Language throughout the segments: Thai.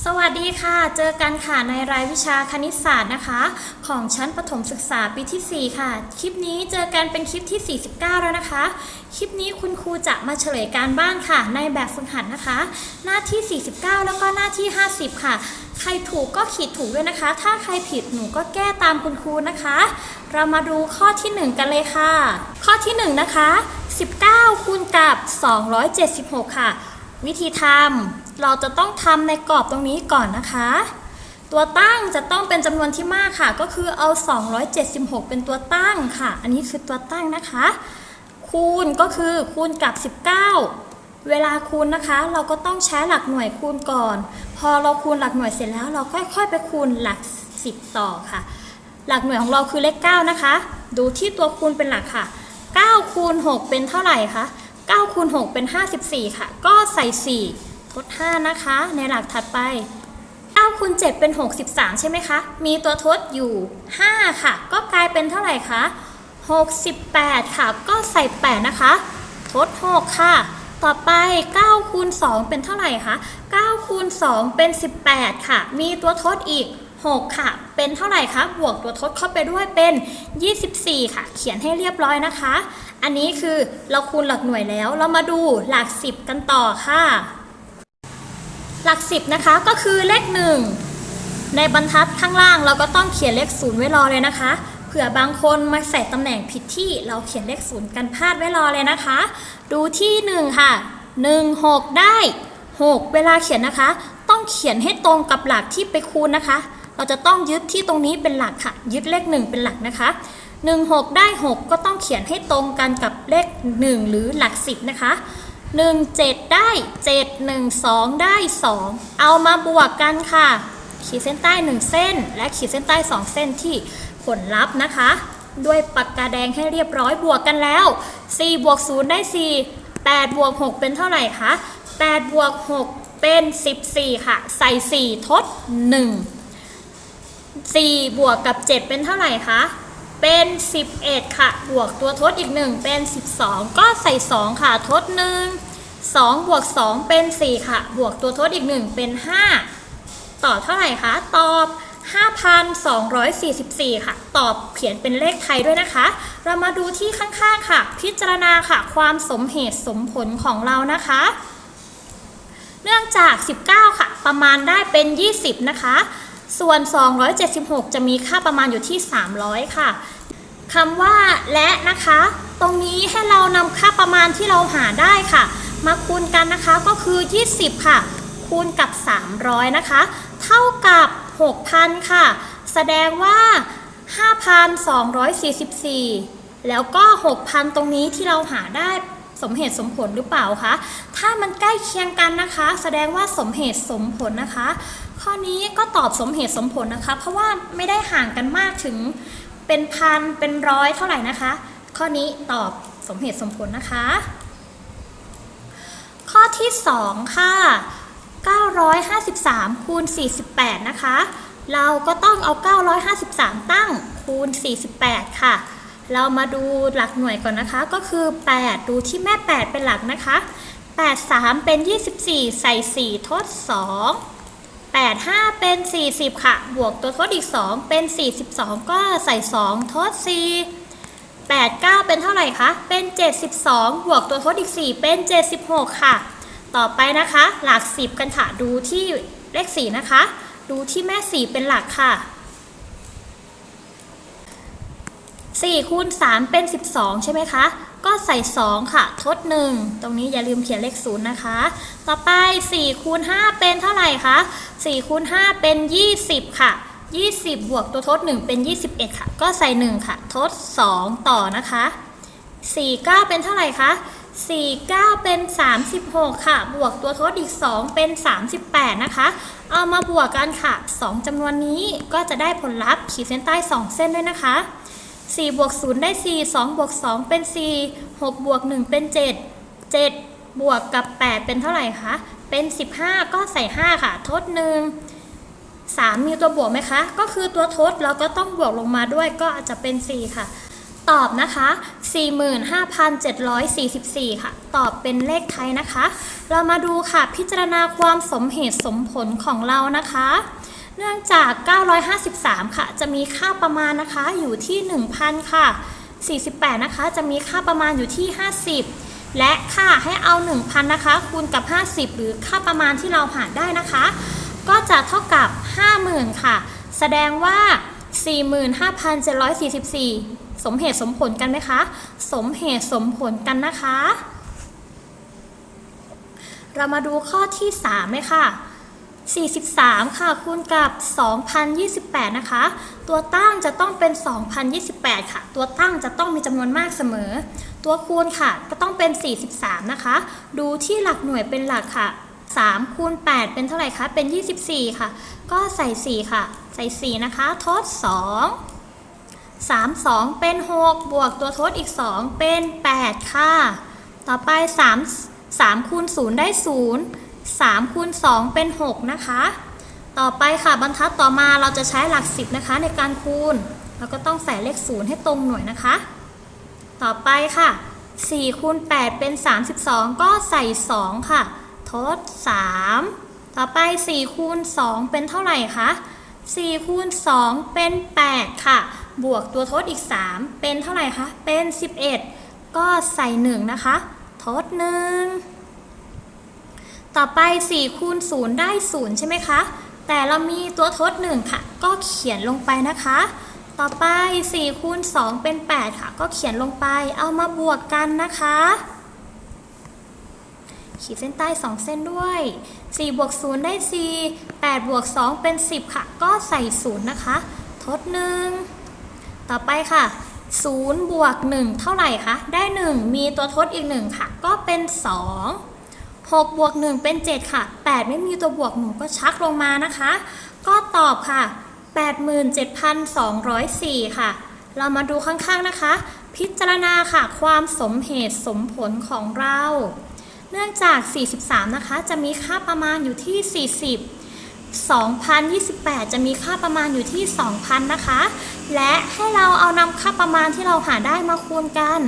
สวัสดีค่ะ เจอกันค่ะในรายวิชาคณิตศาสตร์นะคะ ของชั้นประถมศึกษาปีที่ 4 ค่ะ คลิปนี้เจอกันเป็นคลิปที่ 49 แล้วนะคะ คลิปนี้คุณครูจะมาเฉลยการบ้านค่ะ ในแบบฝึกหัดนะคะ หน้าที่ 49 แล้วก็หน้าที่ 50 ค่ะ ใครถูกก็ขีดถูกด้วยนะคะ ถ้าใครผิดหนูก็แก้ตามคุณครูนะคะ เรามาดูข้อที่ 1 กันเลยค่ะ ข้อที่ 1 นะคะ 19คูณกับ 276 ค่ะ วิธีทำ เราจะต้องทำในกรอบตรงนี้ก่อนนะคะ ตัวตั้งจะต้องเป็นจำนวนที่มากค่ะ ก็คือเอา 276 เป็นตัวตั้งค่ะ อันนี้คือตัวตั้งนะคะ คูณก็คือคูณกับ 19 เวลาคูณนะคะ เราก็ต้องใช้หลักหน่วยคูณก่อน พอเราคูณหลักหน่วยเสร็จแล้ว เราค่อยๆ ไปคูณหลัก 10 ต่อค่ะ หลักหน่วยของเราคือเลข 9 นะคะ ดูที่ตัวคูณเป็นหลักค่ะ9คูณ6เป็นเท่าไหร่คะ9คูณ6เป็น 54 ค่ะ ก็ใส่ 4 ทด5นะคะ ในหลักถัดไป9คูณ7เป็น 63 ใช่ไหมคะ มีตัวทดอยู่ 5 ค่ะ ก็กลายเป็นเท่าไหร่คะ 68 ค่ะ ก็ใส่ 8 นะคะ ทด 6 ค่ะ ต่อไป9คูณ2เป็นเท่าไหร่คะ9คูณ2เป็น 18 ค่ะ มีตัวทดอีก 6 ค่ะ เป็นเท่าไหร่คะ บวกตัวทดเข้าไปด้วยเป็น 24 ค่ะ เขียนให้เรียบร้อยนะคะ อันนี้คือเราคูณหลักหน่วยแล้ว เรามาดูหลัก 10 กันต่อค่ะ หลัก10นะคะก็คือเลข1ในบรรทัดข้างล่างเราก็ต้องเขียนเลขศูนย์ไว้รอเลยนะคะเผื่อบางคนมาใส่ตำแหน่งผิดที่เราเขียนเลขศูนย์กันพลาดไว้รอเลยนะคะ ดูที่1ค่ะ1 6ได้6เวลาเขียนนะคะ ต้องเขียนให้ตรงกับหลักที่ไปคูณนะคะ เราจะต้องยึดที่ตรงนี้เป็นหลักค่ะ ยึดเลข1เป็นหลักนะคะ1 6ได้6ก็ต้องเขียนให้ตรงกันกับเลข1หรือหลัก10นะคะ 1 7 ได้ 7 1 2 ได้ 2 เอามาบวกกันค่ะ ขีดเส้นใต้ 1 เส้น และขีดเส้นใต้ 2 เส้นที่ผลลัพธ์นะคะ ด้วยปากกาแดงให้เรียบร้อยบวกกันแล้ว 4 บวก 0 ได้ 4 8 บวก 6 เป็นเท่าไหร่คะ 8 บวก 6 เป็น 14 ค่ะ ใส่ 4 ทด 1 4 บวกกับ 7 เป็นเท่าไหร่คะ เป็น 11 ค่ะ บวกตัวทดอีก 1 เป็น 12 ก็ใส่ 2 ค่ะ ทด 1 2 บวก 2 เป็น 4 ค่ะ บวกตัวทดอีก 1 เป็น 5 ต่อเท่าไหร่คะ ตอบ 5,244 ค่ะ ตอบเขียนเป็นเลขไทยด้วยนะคะ เรามาดูที่ข้างๆค่ะ พิจารณาค่ะ ความสมเหตุสมผลของเรานะคะ เนื่องจาก 19 ค่ะ ประมาณได้เป็น 20 นะคะ ส่วน 276 จะมีค่าประมาณอยู่ที่ 300 ค่ะคำว่าและนะคะ ตรงนี้ให้เรานำค่าประมาณที่เราหาได้ค่ะ มาคูณกันนะคะก็คือ 20 ค่ะ คูณกับ 300 นะคะ เท่ากับ 6,000 ค่ะ แสดงว่า 5,244 แล้วก็ 6,000 ตรงนี้ที่เราหาได้ สมเหตุสมผลหรือเปล่าคะ ถ้ามันใกล้เคียงกันนะคะ แสดงว่าสมเหตุสมผลนะคะ ข้อนี้ก็ตอบสมเหตุสมผลนะคะ เพราะว่าไม่ได้ห่างกันมากถึงเป็นพันเป็นร้อยเท่าไหร่นะคะ ข้อนี้ตอบสมเหตุสมผลนะคะ ข้อที่ 2 ค่ะ 953คูณ48 นะคะ เราก็ต้องเอา 953 ตั้งคูณ48 ค่ะ เรามาดูหลักหน่วยก่อนนะคะ ก็คือ 8 ดูที่แม่ 8 เป็นหลักนะคะ 8 3 เป็น 24 ใส่ 4 ทด 2 8 5 เป็น 40 ค่ะ บวกตัวทดอีก 2 เป็น 42 ก็ใส่ 2 ทด 4 8 9 เป็นเท่าไหร่คะ เป็น 72 บวกตัวทดอีก 4 เป็น 76 ค่ะ ต่อไปนะคะ หลัก 10 กันค่ะ ดูที่เลข 4 นะคะ ดูที่แม่ 4 เป็นหลักค่ะ 4คูณ3เป็น 12 ใช่ไหมคะ ก็ใส่ 2 ค่ะ ทด 1 ตรงนี้อย่าลืมเขียนเลข0นะคะ ต่อไป4คูณ5เป็นเท่าไหร่คะ4คูณ5เป็น 20 ค่ะ 20 บวกตัวทด 1 เป็น 21 ค่ะ ก็ใส่ 1 ค่ะ ทด 2 ต่อนะคะ49 เป็นเท่าไหร่คะ49 เป็น 36 ค่ะ บวกตัวทดอีก 2 เป็น 38 นะคะ เอามาบวกกันค่ะ 2จำนวนนี้ก็จะได้ผลลัพธ์ขีดเส้นใต้ 2 เส้นด้วยนะคะ 4บวก0ได้ 4 2บวก2เป็น 4 6บวก1เป็น 7 7 บวกกับ 8 เป็นเท่าไหร่คะ เป็น 15 ก็ใส่ 5 ค่ะ ทด 1 3 มีตัวบวกไหมคะ ก็คือตัวทดเราก็ต้องบวกลงมาด้วยก็อาจจะเป็น 4 ค่ะ ตอบนะคะ 45,744 ค่ะ ตอบเป็นเลขไทยนะคะ เรามาดูค่ะพิจารณาความสมเหตุสมผลของเรานะคะ เนื่องจาก 953 ค่ะ จะมีค่าประมาณนะคะอยู่ที่ 1,000 ค่ะ 48 นะคะ จะมีค่าประมาณอยู่ที่ 50 และค่าให้เอา 1,000 นะคะ คูณกับ 50 หรือค่าประมาณที่เราหารได้นะคะ ก็จะเท่ากับ 50,000 ค่ะ แสดงว่า 45,744 สมเหตุสมผลกันไหมคะ สมเหตุสมผลกันนะคะ เรามาดูข้อที่3เลยค่ะ 43 ค่ะ คูณกับ 2,028 นะคะ ตัวตั้งจะต้องเป็น 2,028 ค่ะ ตัวตั้งจะต้องมีจำนวนมากเสมอ ตัวคูณค่ะ ก็ต้องเป็น 43 นะคะ ดูที่หลักหน่วยเป็นหลักค่ะ 3 คูณ 8 เป็นเท่าไหร่คะ เป็น 24 ค่ะ ก็ใส่ 4 ค่ะ ใส่ 4 นะคะ ทด 2 3 2 เป็น 6 บวกตัวทดอีก 2 เป็น 8 ค่ะ ต่อไป 3 3คูณ0ได้ 0 3คูณ2เป็น 6 นะคะ ต่อไปค่ะบรรทัดต่อมาเราจะใช้หลัก 10 นะคะ ในการคูณ เราก็ต้องใส่เลข 0 ให้ตรงหน่วยนะคะ ต่อไปค่ะ4คูณ8เป็น 32 ก็ใส่ 2 ค่ะ ทด 3 ต่อไป4คูณ2เป็นเท่าไหร่คะ4คูณ2เป็น 8 ค่ะ บวกตัวทดอีก 3 เป็นเท่าไหร่คะ เป็น 11 ก็ใส่ 1 นะคะ ทด 1 ต่อไป4คูณ0ได้ 0 ใช่ไหมคะ แต่เรามีตัวทด 1 ค่ะ ก็เขียนลงไปนะคะ ต่อไป4คูณ2เป็น 8 ค่ะ ก็เขียนลงไป เอามาบวกกันนะคะ ขีดเส้นใต้ 2 เส้นด้วย4บวก0ได้ 4 8บวก2เป็น 10 ค่ะ ก็ใส่ 0 นะคะ ทด 1 ต่อไปค่ะ0บวก1เท่าไหร่คะ ได้ 1 มีตัวทดอีก 1 ค่ะ ก็เป็น 2 6บวก1เป็น 7 ค่ะ 8 ไม่มีตัวบวกหนูก็ชักลงมานะคะ ก็ตอบค่ะ 87,204 ค่ะ เรามาดูข้างๆนะคะ พิจารณาค่ะความสมเหตุสมผลของเรา เนื่องจาก 43 นะคะ จะมีค่าประมาณอยู่ที่ 40 2028 จะมีค่าประมาณอยู่ที่ 2,000 นะคะ และให้เราเอานำค่าประมาณที่เราหาได้มาคูณกัน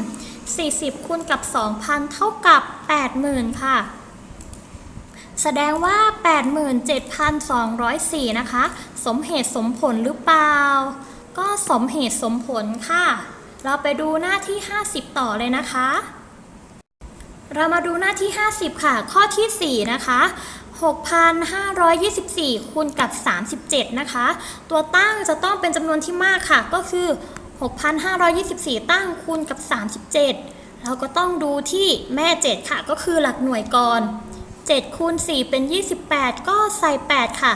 40 คูณกับ 2,000 เท่ากับ 80,000 ค่ะ แสดงว่า 87,204 นะคะ สมเหตุสมผลหรือเปล่า ก็สมเหตุสมผลค่ะ เราไปดูหน้าที่ 50 ต่อเลยนะคะ เรามาดูหน้าที่ 50 ค่ะ ข้อที่ 4 นะคะ6,524 คูณกับ 37 นะคะ ตัวตั้งจะต้องเป็นจำนวนที่มากค่ะ ก็คือ 6,524 ตั้งคูณกับ 37 เราก็ต้องดูที่แม่ 7 ค่ะ ก็คือหลักหน่วยก่อน 7คูณ4เป็น 28 ก็ใส่ 8 ค่ะ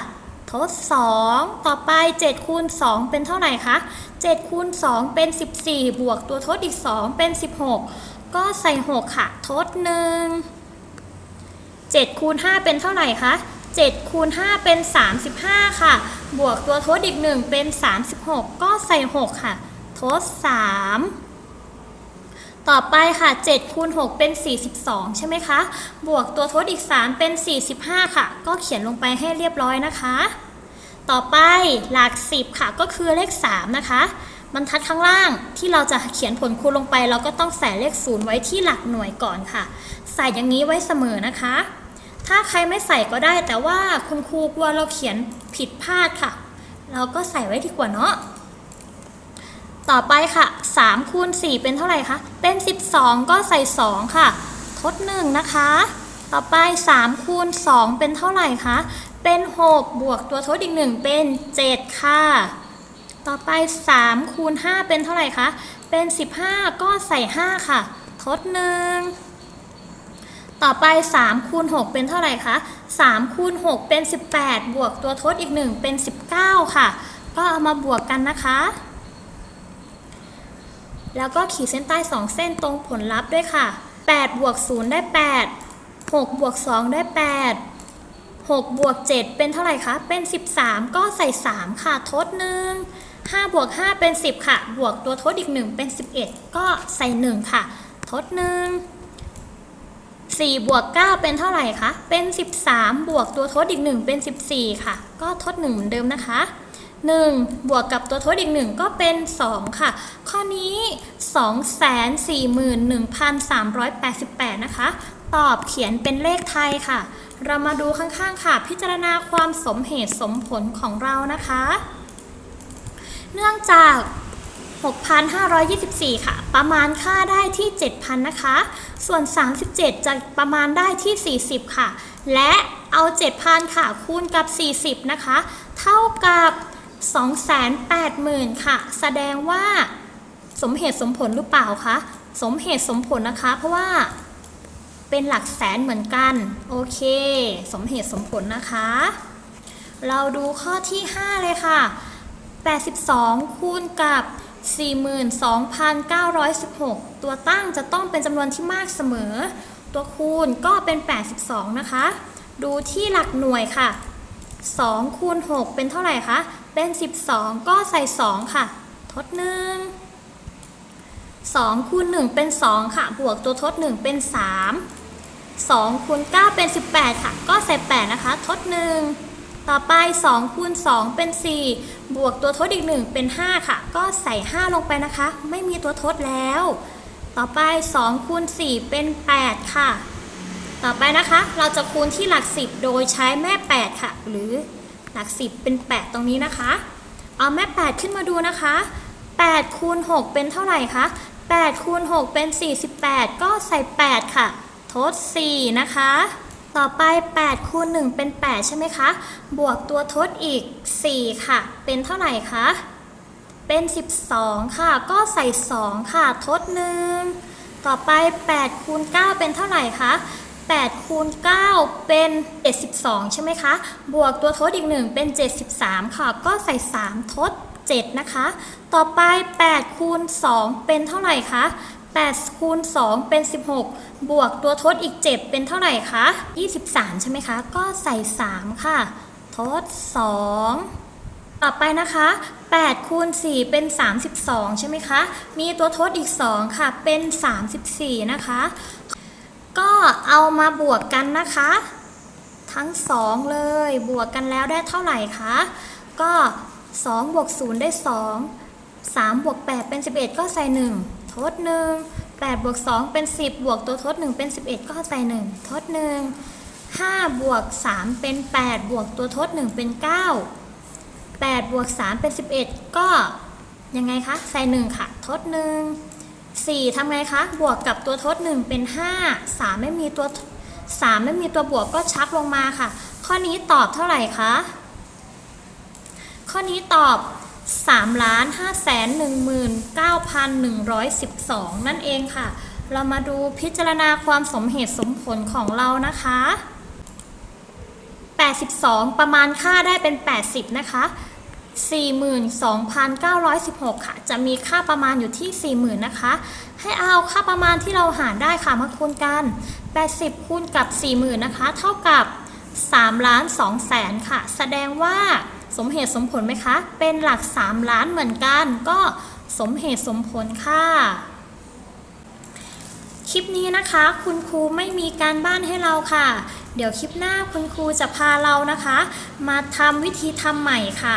ทด 2 ต่อไป7คูณ2เป็นเท่าไหร่คะ7คูณ2เป็น 14 บวกตัวทดอีก 2 เป็น 16 ก็ใส่ 6 ค่ะ ทด 1 7คูณ5เป็นเท่าไหร่คะ7คูณ5เป็น 35 ค่ะ บวกตัวทดอีก 1 เป็น 36 ก็ใส่ 6 ค่ะ ทด 3 ต่อไปค่ะ7คูณ6เป็น 42 ใช่ไหมคะ บวกตัวทดอีก 3 เป็น 45 ค่ะ ก็เขียนลงไปให้เรียบร้อยนะคะ ต่อไปหลัก 10 ค่ะก็คือเลข 3 นะคะบรรทัดข้างล่างที่เราจะเขียนผลคูณลงไป เราก็ต้องใส่เลข0ไว้ที่หลักหน่วยก่อนค่ะ ใส่อย่างนี้ไว้เสมอนะคะ ถ้าใครไม่ใส่ก็ได้แต่ว่าคุณครูกลัวเราเขียนผิดพลาดค่ะ เราก็ใส่ไว้ดีกว่าเนาะ ต่อไปค่ะ3คูณ4เป็นเท่าไหร่คะ เป็น 12 ก็ใส่ 2 ค่ะ ทด 1 นะคะ ต่อไป3คูณ2เป็นเท่าไหร่คะ เป็น 6 บวกตัวทดอีก 1 เป็น 7 ค่ะ ต่อไป3คูณ5เป็นเท่าไหร่คะ เป็น 15 ก็ใส่ 5 ค่ะ ทด 1ต่อไป3คูณ6เป็นเท่าไหร่คะ3คูณ6เป็น 18 บวกตัวทดอีก 1 เป็น 19 ค่ะ ก็เอามาบวกกันนะคะ แล้วก็ขีดเส้นใต้ 2 เส้นตรงผลลัพธ์ด้วยค่ะ8บวก0ได้ 8 6บวก2ได้ 8 6บวก7เป็นเท่าไหร่คะ เป็น 13 ก็ใส่ 3 ค่ะ ทด 1 5บวก5เป็น 10 ค่ะ บวกตัวทดอีก 1 เป็น 11 ก็ใส่ 1 ค่ะ ทด 1 4บวก9เป็นเท่าไหร่คะ เป็น 13 บวกตัวทดอีก 1 เป็น 14 ค่ะ ก็ทด 1 เหมือนเดิมนะคะ 1 บวกกับตัวทดอีก 1 ก็เป็น 2 ค่ะ ข้อนี้ 241,388 นะคะ ตอบเขียนเป็นเลขไทยค่ะ เรามาดูข้างๆค่ะ พิจารณาความสมเหตุสมผลของเรานะคะ เนื่องจาก 6,524 ค่ะ ประมาณค่าได้ที่ 7,000 นะคะ ส่วน 37 จะประมาณได้ที่ 40 ค่ะ และเอา 7,000 ค่ะ คูณกับ 40 นะคะ เท่ากับ 280,000 ค่ะ แสดงว่าสมเหตุสมผลหรือเปล่าคะ สมเหตุสมผลนะคะ เพราะว่าเป็นหลักแสนเหมือนกัน โอเค สมเหตุสมผลนะคะ เราดูข้อที่ 5 เลยค่ะ 82 คูณกับ 42,916 ตัวตั้งจะต้องเป็นจำนวนที่มากเสมอ ตัวคูณก็เป็น 82 นะคะ ดูที่หลักหน่วยค่ะ 2 คูณ 6 เป็นเท่าไหร่คะ เป็น 12 ก็ใส่ 2 ค่ะ ทด 1 2คูณ1เป็น 2 ค่ะ บวกตัวทด 1 เป็น 3 2คูณ9เป็น 18 ค่ะ ก็ใส่ 8 นะคะ ทด 1 ต่อไป 2คูณ2เป็น 4 บวกตัวทดอีก 1 เป็น 5 ค่ะ ก็ใส่ 5 ลงไปนะคะ ไม่มีตัวทดแล้ว ต่อไป2คูณ4เป็น 8 ค่ะ ต่อไปนะคะ เราจะคูณที่หลัก 10 โดยใช้แม่ 8 ค่ะ หรือ หลัก10 เป็น 8 ตรงนี้นะคะ เอาแม่ 8 ขึ้นมาดูนะคะ 8คูณ6เป็นเท่าไหร่คะ8คูณ6เป็น 48 ก็ใส่ 8 ค่ะ ทด 4 นะคะ ต่อไป 8คูณ1เป็น 8 ใช่ไหมคะ บวกตัวทดอีก 4 ค่ะ เป็นเท่าไหร่คะ เป็น 12 ค่ะ ก็ใส่ 2 ค่ะ ทด 1 ต่อไป8คูณ9เป็นเท่าไหร่คะ 8คูณ9เป็น 72 ใช่ไหมคะ บวกตัวทดอีก 1 เป็น 73 ค่ะ ก็ใส่ 3 ทด 7 นะคะ ต่อไป 8 คูณ 2 เป็นเท่าไหร่คะ 8 คูณ 2 เป็น 16 บวกตัวทดอีก 7 เป็นเท่าไหร่คะ 23 ใช่ไหมคะ ก็ใส่ 3 ค่ะ ทด 2ต่อไปนะคะ 8 คูณ 4 เป็น 32 ใช่ไหมคะ มีตัวทดอีก 2 ค่ะ เป็น 34 นะคะ ก็เอามาบวกกันนะคะ ทั้ง 2 เลย บวกกันแล้วได้เท่าไหร่คะ ก็ 2 บวก 0 ได้ 2 3 บวก 8 เป็น 11 ก็ใส่ 1 ทด 1 8 บวก 2 เป็น 10 บวกตัวทด 1 เป็น 11 ก็ใส่ 1 ทด 1 5 บวก 3 เป็น 8 บวกตัวทด 1 เป็น 9 8 บวก 3 เป็น 11 ก็ยังไงคะ ใส่ 1 ค่ะ ทด 1 4ทำไงคะ บวกกับตัวทด 1 เป็น 5 3 ไม่มีตัว 3 ไม่มีตัวบวกก็ชักลงมาค่ะ ข้อนี้ตอบเท่าไหร่คะ ข้อนี้ตอบ3ล้าน5แสน19,112 นั่นเองค่ะ เรามาดูพิจารณาความสมเหตุสมผลของเรานะคะ 82 ประมาณค่าได้เป็น 80 นะคะ 42,916 ค่ะ จะมีค่าประมาณอยู่ที่ 40,000 นะคะ ให้เอาค่าประมาณที่เราหารได้ค่ะมาคูณกัน 80 คูณกับ 40,000 นะคะ เท่ากับ3ล้าน2แสนค่ะ แสดงว่าสมเหตุสมผลไหมคะ เป็นหลัก 3 ล้านเหมือนกัน ก็สมเหตุสมผลค่ะ คลิปนี้นะคะ คุณครูไม่มีการบ้านให้เราค่ะ เดี๋ยวคลิปหน้าคุณครูจะพาเรานะคะ มาทำวิธีทำใหม่ค่ะ